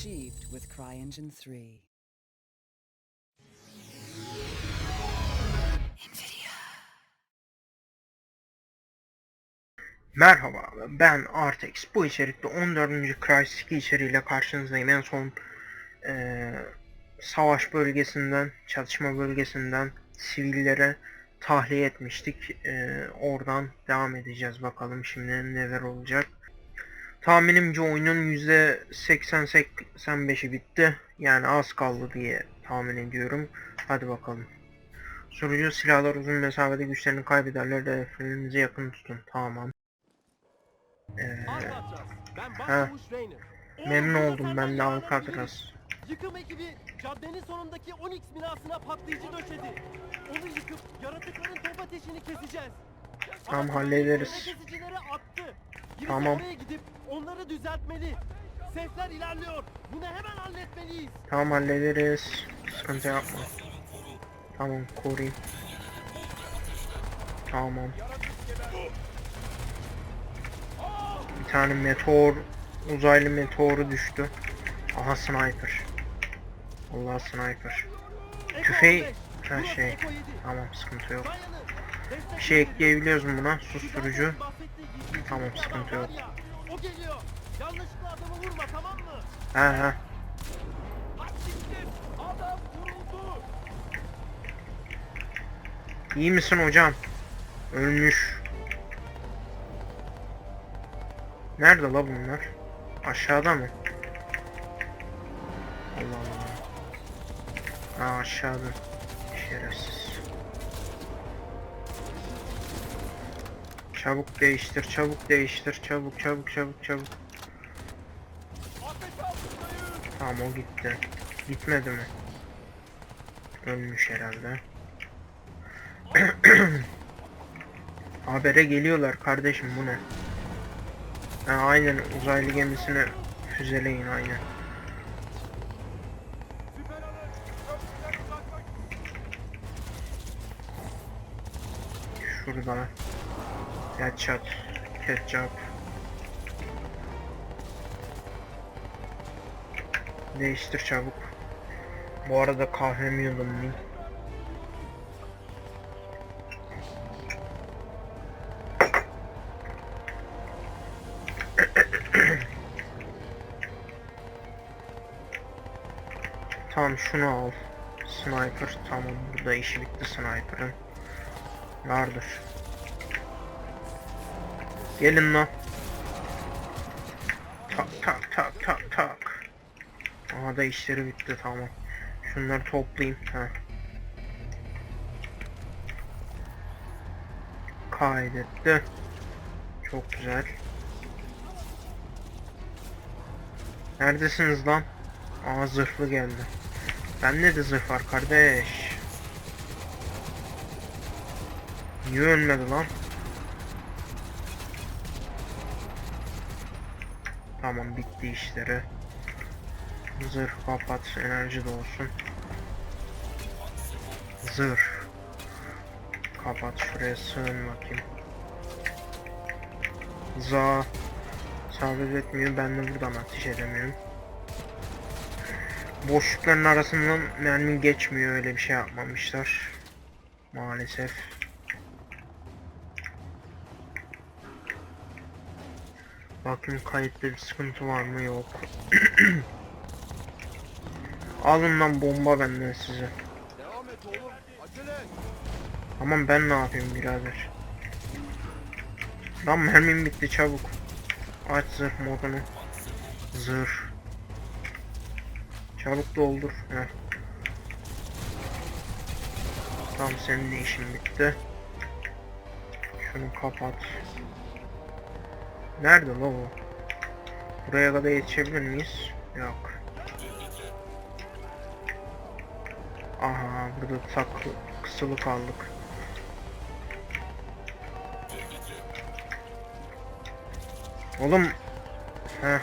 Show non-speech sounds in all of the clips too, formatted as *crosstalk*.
achieved with CryEngine 3. Merhaba ben Artex. Bu içerikte 14. Crysis 2 içeriğiyle karşınızdayım. En son eee, savaş bölgesinden, çatışma bölgesinden sivillere tahliye etmiştik. Eee, oradan devam edeceğiz bakalım şimdi neler olacak. Tahminimce oyunun %80-85'i bitti. Yani az kaldı diye tahmin ediyorum. Hadi bakalım. Sorucu silahlar uzun mesafede güçlerini kaybederler. Hedeflerinize yakın tutun. Tamam. Ee, ha. Memnun oldum ben de Alcatraz. Yıkım ekibi caddenin sonundaki Onyx binasına patlayıcı döşedi. Onu yıkıp yaratıkların top ateşini keseceğiz. Tamam, hallederiz. Tamam. gidip onları düzeltmeli. Sesler ilerliyor. Bunu hemen halletmeliyiz. Tamam hallederiz. Sıkıntı yapma. Tamam koruyayım. Tamam. Bir tane meteor, uzaylı meteoru düştü. Aha sniper. Allah sniper. Tüfeği- 15, her şey. Eko 7. Tamam sıkıntı yok. Bir şey ekleyebiliyoruz buna? Susturucu. Tamam, sıkıntı yok. He he. İyi misin hocam? Ölmüş. Nerede la bunlar? Aşağıda mı? Allah Allah. Aa aşağıda. Şerefsiz. Çabuk değiştir, çabuk değiştir, çabuk, çabuk, çabuk, çabuk. Tamam o gitti. Gitmedi mi? Ölmüş herhalde. *clears throat* Habere geliyorlar kardeşim bu ne? Ha, aynen uzaylı gemisini füzeleyin aynen. Süper Headshot. Ketchup. Değiştir çabuk. Bu arada kahvemi yudumlayayım. *coughs* Tamam şunu al. Sniper tamam burada işi bitti sniper'ın. Vardır. Gelin lan. Tak tak tak tak tak. Aha da işleri bitti tamam. Şunları toplayayım. Ha. Kaydetti. Çok güzel. Neredesiniz lan? Aa zırhlı geldi. Bende de zırh var kardeş. Niye ölmedi lan? Tamam bitti işleri. Zırh kapat enerji de olsun. Zırh. Kapat şuraya sığın bakayım. Za. Sabit etmiyor ben de buradan ateş edemiyorum. Boşlukların arasından mermi geçmiyor öyle bir şey yapmamışlar. Maalesef. Bakayım kayıtta bir sıkıntı var mı yok. *clears throat* Alın lan bomba benden size. Devam et oğlum. Acele. Aman ben ne yapayım birader. Lan mermim bitti çabuk. Aç zırh modunu. Zırh. Çabuk doldur. Heh. Tamam senin de işin bitti. Şunu kapat. Nerede la o? Buraya kadar yetişebilir miyiz? Yok. Aha burada taklı kısılı kaldık. Oğlum. Heh.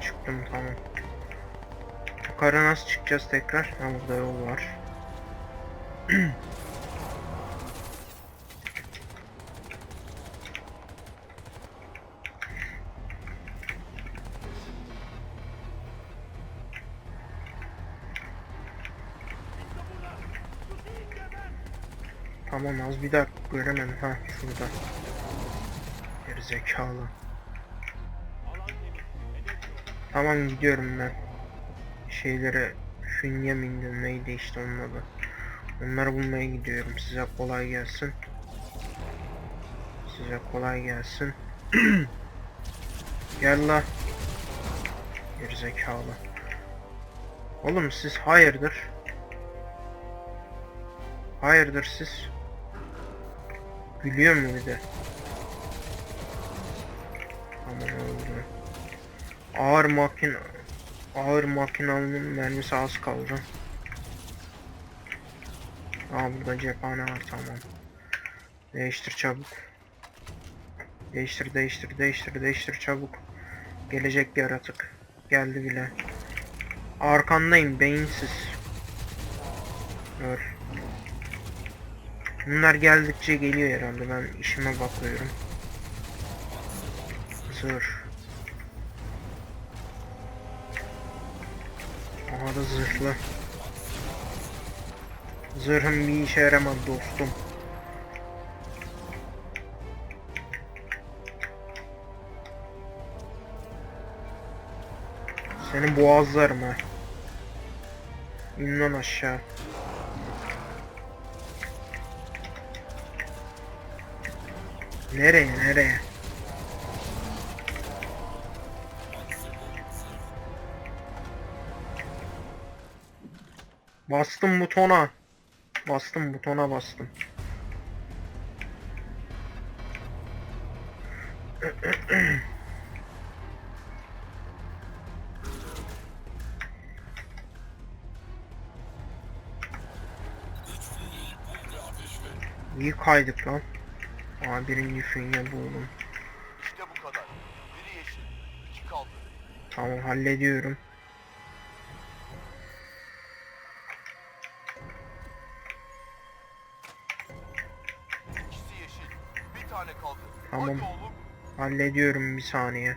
Çıktım tamam. Yukarı nasıl çıkacağız tekrar? Ha burada yol var. *clears throat* Tamam az bir dakika göremedim. Ha şurada. Hedef yok. Tamam gidiyorum ben. Şeylere Fünye miydi neydi işte onun adı. Onları bulmaya gidiyorum. Size kolay gelsin. Size kolay gelsin. *clears throat* Gel la. Gerizekalı. Oğlum siz hayırdır? Hayırdır siz? Gülüyor mu bir de? Aman öldü. Ağır makine ağır makinalının mermisi az kaldı. Aa burada cephane var tamam. Değiştir çabuk. Değiştir değiştir değiştir değiştir çabuk. Gelecek yaratık. Geldi bile. Arkandayım beyinsiz. Öl. Bunlar geldikçe geliyor herhalde ben işime bakıyorum. Zırh. Aha da zırhlı. Zırhım bir işe yaramadı dostum. Seni boğazlarım ha. İn lan aşağı. Nereye nereye? Bastım butona. Bastım butona bastım. İyi kaydık lan. Aa birinci fünye buldum. İşte bu kadar. Biri yeşil, iki kaldı. Tamam hallediyorum. İkisi yeşil, bir tane kaldı. Tamam. Hadi oğlum. Hallediyorum bir saniye.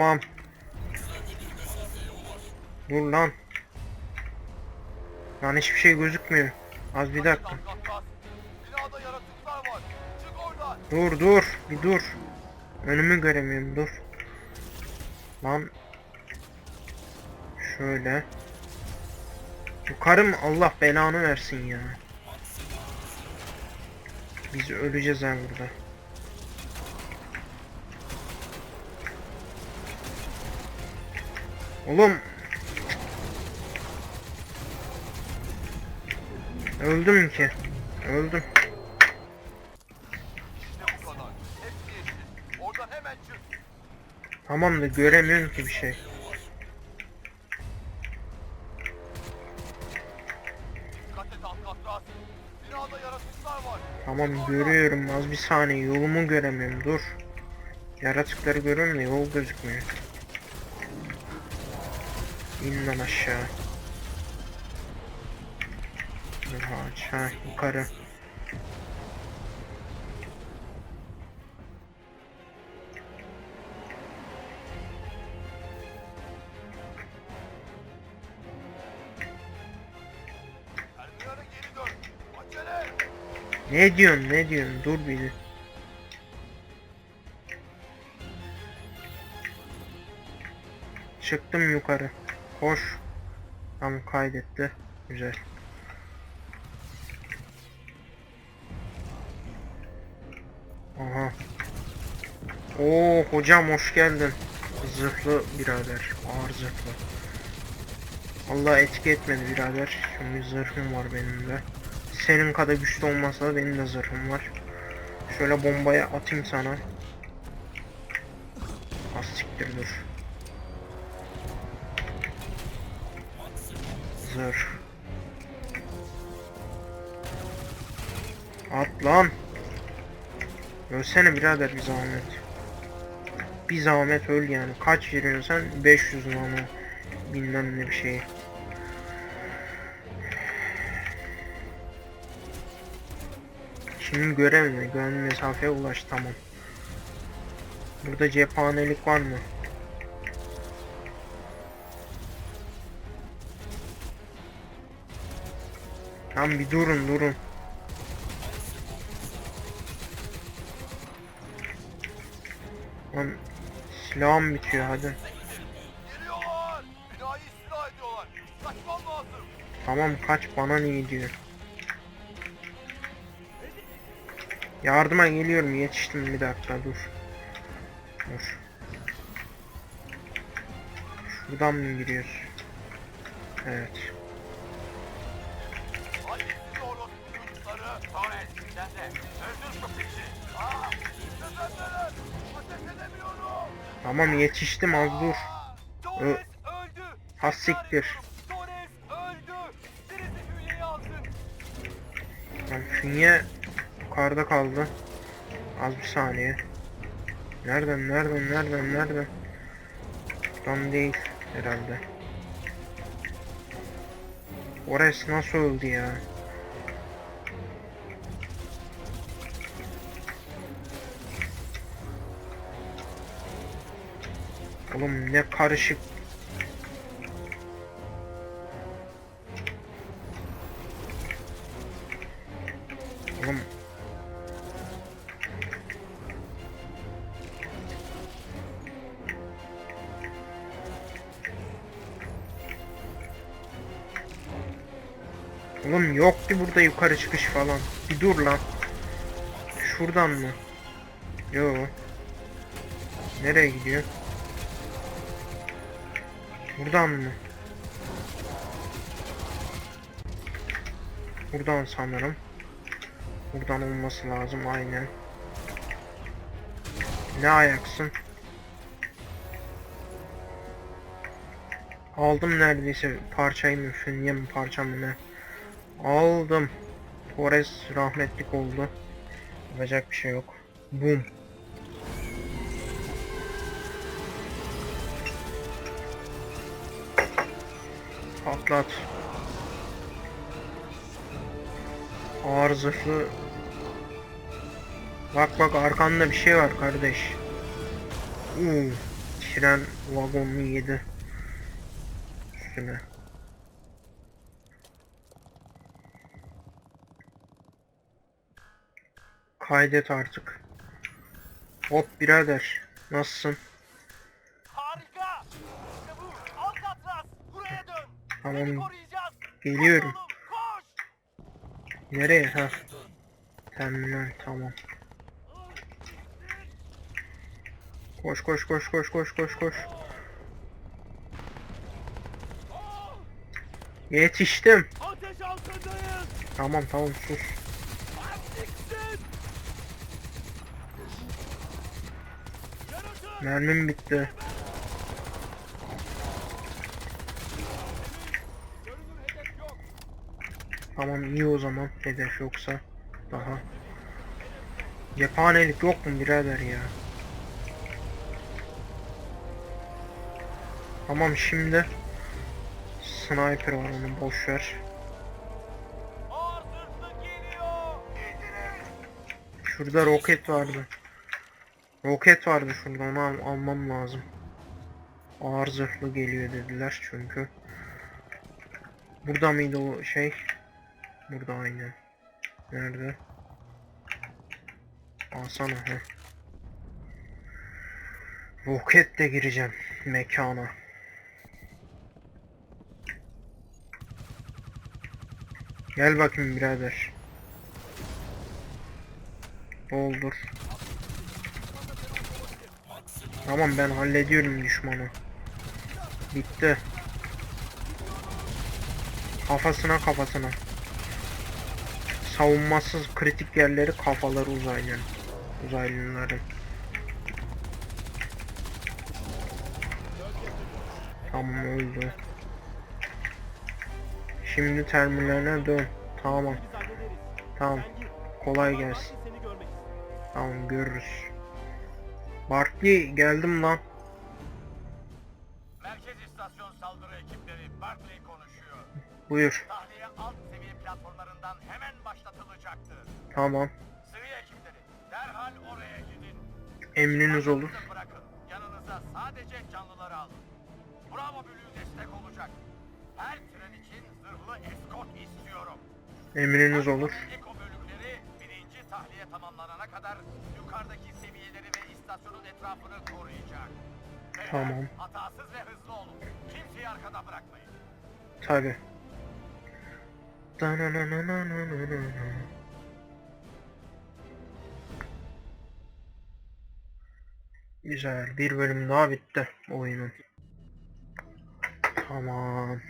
Tamam. Dur lan. Lan hiçbir şey gözükmüyor. Az bir dakika. Dur dur bir dur. Önümü göremiyorum dur. Lan. Şöyle. Yukarı mı? Allah belanı versin ya. Biz öleceğiz ha burada. Oğlum. Öldüm ki. Öldüm. Tamam da göremiyorum ki bir şey. Tamam görüyorum az bir saniye yolumu göremiyorum dur. Yaratıkları görüyorum da yol gözükmüyor. İn lan aşağı. Ağaç ha yukarı. Ne diyorsun ne diyorsun dur bir. Çıktım yukarı. Koş. Tamam kaydetti. Güzel. Aha. Oo hocam hoş geldin. Zırhlı birader. Ağır zırhlı. Allah etki etmedi birader. Şimdi zırhım var benim de. Senin kadar güçlü olmasa da benim de zırhım var. Şöyle bombaya atayım sana. Az siktir dur. Zırh. At lan. Ölsene birader bir zahmet. Bir zahmet öl yani. Kaç veriyorsan 500 nano. Bilmem ne bir şey. Şimdi görev mi? Görev mesafeye ulaş tamam. Burada cephanelik var mı? Tamam bir durun durun. Lan silahım bitiyor hadi. Tamam kaç bana ne diyor. Yardıma geliyorum yetiştim bir dakika dur. Dur. Şuradan mı giriyoruz? Evet. Tamam yetiştim az dur. Torres öldü. Ha siktir. Lan fünye yukarıda kaldı. Az bir saniye. Nereden nereden nereden nereden? Buradan değil herhalde. Orası nasıl öldü ya? Oğlum ne karışık. Oğlum Oğlum yok ki burada yukarı çıkış falan. Bir dur lan. Şuradan mı? Yo. Nereye gidiyor? Buradan mı? Buradan sanırım. Buradan olması lazım aynen. Ne ayaksın? Aldım neredeyse parçayı mı fünye mi parça mı ne? Aldım. Torres rahmetlik oldu. Yapacak bir şey yok. Boom. Patlat. Ağır zırhlı. Bak bak arkanda bir şey var kardeş. Uuu. Tren vagonunu yedi. Üstüne. Kaydet artık. Hop birader. Nasılsın? Harika! İşte bu! Alcatraz! Buraya dön! Seni Tamam. Geliyorum. Nereye? Ha. Terminal tamam. Koş koş koş koş koş koş koş. Yetiştim. Tamam tamam sus. Mermim bitti. Görünür hedef yok! Tamam iyi o zaman. Hedef yoksa daha. Cephanelik yok mu birader ya? Tamam şimdi sniper var onu boş ver. Şurada roket vardı. Roket vardı şurada onu al- almam lazım. Ağır zırhlı geliyor dediler çünkü. Burada mıydı o şey? Burada aynen. Nerede? Alsana he. Roketle gireceğim mekana. Gel bakayım birader. Doldur. Tamam ben hallediyorum düşmanı. Bitti. Kafasına kafasına. Savunmasız kritik yerleri kafaları uzaylının. Uzaylıların. Tamam öldü. Şimdi terminaline dön. Tamam. Tamam. Kolay gelsin. Tamam görürüz. Barkley geldim lan. Merkez istasyon saldırı ekipleri Barclay konuşuyor. Buyur. Tahliye alt seviye platformlarından hemen başlatılacaktır. Tamam. Emriniz olur. Bırakın. Yanınıza sadece canlıları alın. Bravo bölüğü destek olacak. Her tren için zırhlı eskort istiyorum. Emriniz olur. Eko bölükleri birinci tahliye tamamlanana kadar yukarıdaki seviyeleri ve istasyonun etrafını koruyacak. Beyler, Tamam. Hatasız ve hızlı olun. Kimseyi arkada bırakmayın. Tabi. Danananananana. Güzel. Bir bölüm daha bitti oyunun. Tamam.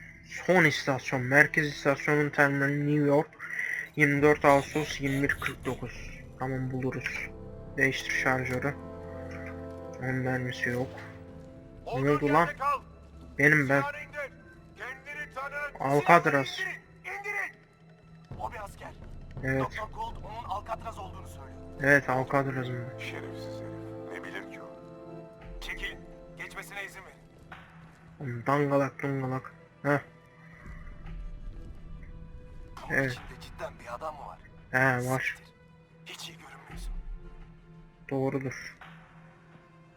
Son istasyon. Merkez istasyonun terminali New York. 24 Ağustos 21.49. Tamam buluruz. Değiştir şarjörü. Onun mermisi yok. Ne oldu lan? Benim ben. Alcatraz. O bir asker. Evet. Doktor Gold onun Alcatraz olduğunu söylüyor. Evet Alcatraz'ım. Şerefsiz Dangalak dungalak. Heh. Bunun Evet. içinde cidden bir adam mı var? He var. Siktir. Hiç iyi görünmüyorsun. Doğrudur.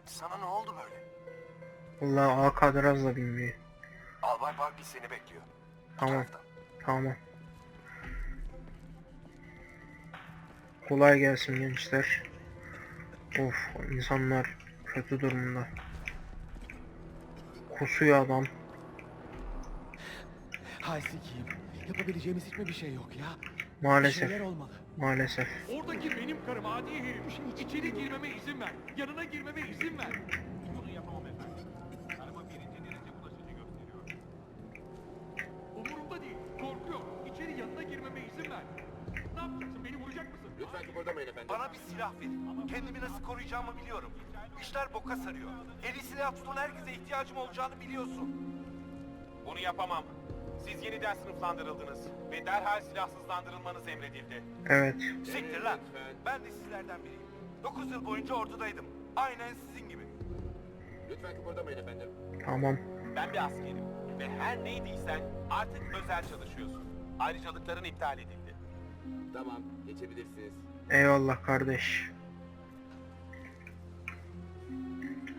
Sana ne oldu böyle? Vallahi Alcatraz da bilmiyor. Albay Barkley seni bekliyor. Bu Tamam. taraftan. Tamam. Kolay gelsin gençler. Of insanlar kötü durumda. Kusuyor adam. Hay sikiyim. Yapabileceğimiz hiçbir bir şey yok ya. Bir Maalesef. şeyler olmalı. Maalesef. Oradaki benim karım adi herif. İçeri girmeme izin ver. Yanına girmeme izin ver. Bunu yapamam efendim. Karıma birinci derece bulaşıcı gösteriyor. Umurumda değil. Korkuyor. İçeri yanına girmeme izin ver. Ne yapacaksın? Beni vuracak mısın? Lütfen kıpırdamayın efendim. Bana bir silah verin. Kendimi nasıl koruyacağımı biliyorum. İşler boka sarıyor. Eli silah tutan herkese ihtiyacım olacağını biliyorsun. Bunu yapamam. Siz yeniden sınıflandırıldınız ve derhal silahsızlandırılmanız emredildi. Evet. Siktir lan. Ben de sizlerden biriyim. 9 yıl boyunca ordudaydım. Aynen sizin gibi. Lütfen kıpırdamayın efendim. Tamam. Ben bir askerim ve her neydiysen artık özel çalışıyorsun. Ayrıcalıkların iptal edildi. Tamam, geçebilirsiniz. Eyvallah kardeş.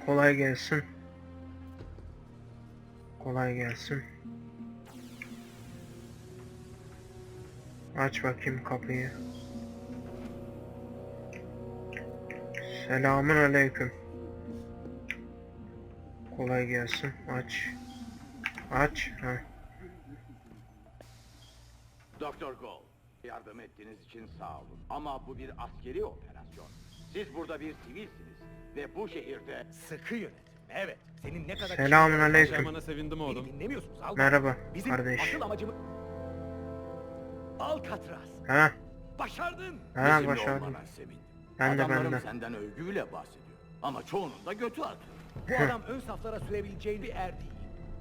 Kolay gelsin. Kolay gelsin. Aç bakayım kapıyı. Selamun aleyküm. Kolay gelsin. Aç. Aç. Ha. Doktor Gold, yardım ettiğiniz için sağ olun. Ama bu bir askeri operasyon. Siz burada bir sivilsiniz ve bu şehirde... Sıkı yönetim. Evet. Senin ne kadar... Selamun aleyküm. Yaşamana sevindim Beni oğlum. dinlemiyorsunuz Albay. Merhaba Bizim kardeş. asıl amacımız... Alcatraz. Ha, Başardın. ha bizimle başardım. olmana sevindim. Ben de Adamlarım ben de. senden övgüyle bahsediyor. Ama çoğunun da götü atıyor. Bu adam ön saflara sürebileceğin bir er değil.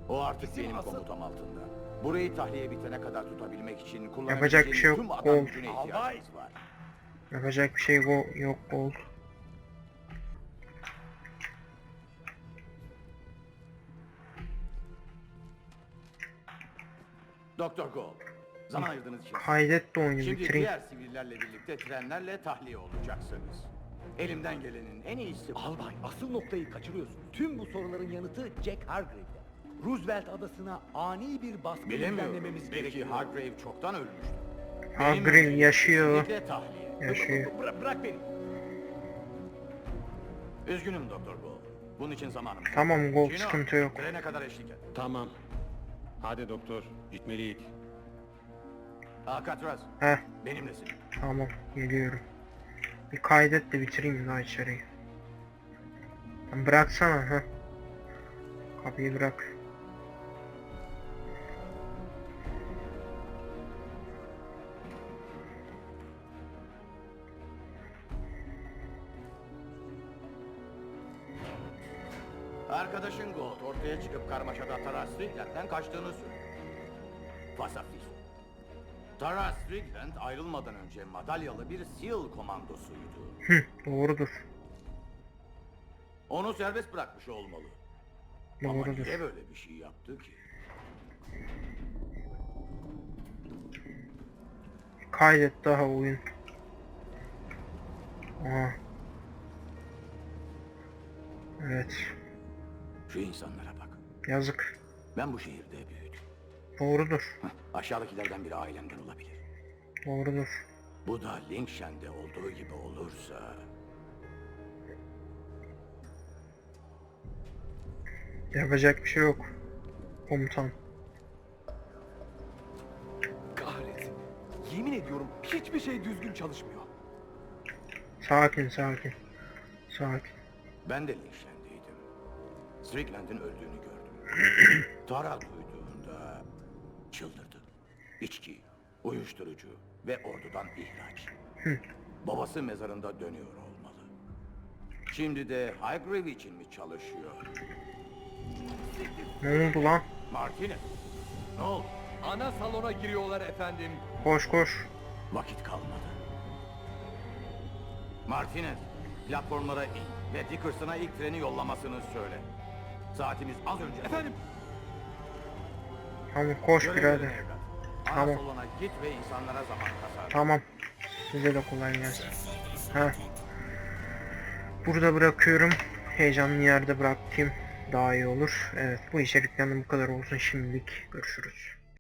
O artık Bizim benim asıl- komutam altında. Burayı tahliye bitene kadar tutabilmek için Yapacak bir şey yok, kullanabileceğim tüm adam gücüne Albay. ihtiyacımız var. Yapacak bir şey go- yok Gold. Doktor Gold, zaman ayırdığınız için Kaydet de oyunu Şimdi bitireyim. diğer sivillerle birlikte trenlerle tahliye olacaksınız. Elimden gelenin en iyisi bu. Albay asıl noktayı kaçırıyorsun. Tüm bu soruların yanıtı Jack Hargrave'de. Roosevelt adasına ani bir baskın Bilemiyorum. düzenlememiz Belki gerekiyor. Hargrave çoktan ölmüştür. Hargrave Benim yaşıyor. kesinlikle tahliye. Yaşıyor. Bıra- bırak beni. Üzgünüm Doktor Gold. Bunun için zamanım. Tamam Gold Cino, sıkıntı yok. Trene kadar eşlik et. Tamam. Hadi doktor, gitmeliyik. Alcatraz, Heh benimlesin. tamam geliyorum. Bir kaydet de bitireyim daha içeriği. Bıraksana ha. Kapıyı bırak. Arkadaşın Gold ortaya çıkıp karmaşada Taras Strickland'den kaçtığını söylüyor. Fasafis. Taras Strickland ayrılmadan önce madalyalı bir SEAL komandosuydu. Hı doğrudur. Onu serbest bırakmış olmalı. Ama Doğrudur. niye böyle bir şey yaptı ki? Kaydet daha oyun. Aha. Evet. Şu insanlara bak. Yazık. Ben bu şehirde büyüdüm. Doğrudur. Heh, Aşağıdakilerden biri ailemden olabilir. Doğrudur. Bu da Linkshen'de olduğu gibi olursa... Yapacak bir şey yok. Komutan. Kahretsin. Yemin ediyorum hiçbir şey düzgün çalışmıyor. Sakin sakin. Sakin. Ben de Linkshen'deydim. Strickland'in öldüğünü gördüm. *clears throat* Tara duyduğunda çıldırdı. İçki, uyuşturucu ve ordudan ihraç. *clears throat* Babası mezarında dönüyor olmalı. Şimdi de Highgrave için mi çalışıyor? Ne oldu lan? Martinez, ne oldu? Ana salona giriyorlar efendim. Koş koş. Vakit kalmadı. Martinez, platformlara in ve Dickerson'a ilk treni yollamasını söyle. Saatimiz az önce... Efendim Tamam koş Görevlerin birader. evlat. Tamam. salona git ve insanlara zaman kazan. Tamam. Size de kolay gelsin. Ha. Burada bırakıyorum. Heyecanlı yerde bırakayım. Daha iyi olur. Evet bu içerikten de bu kadar olsun şimdilik. Görüşürüz.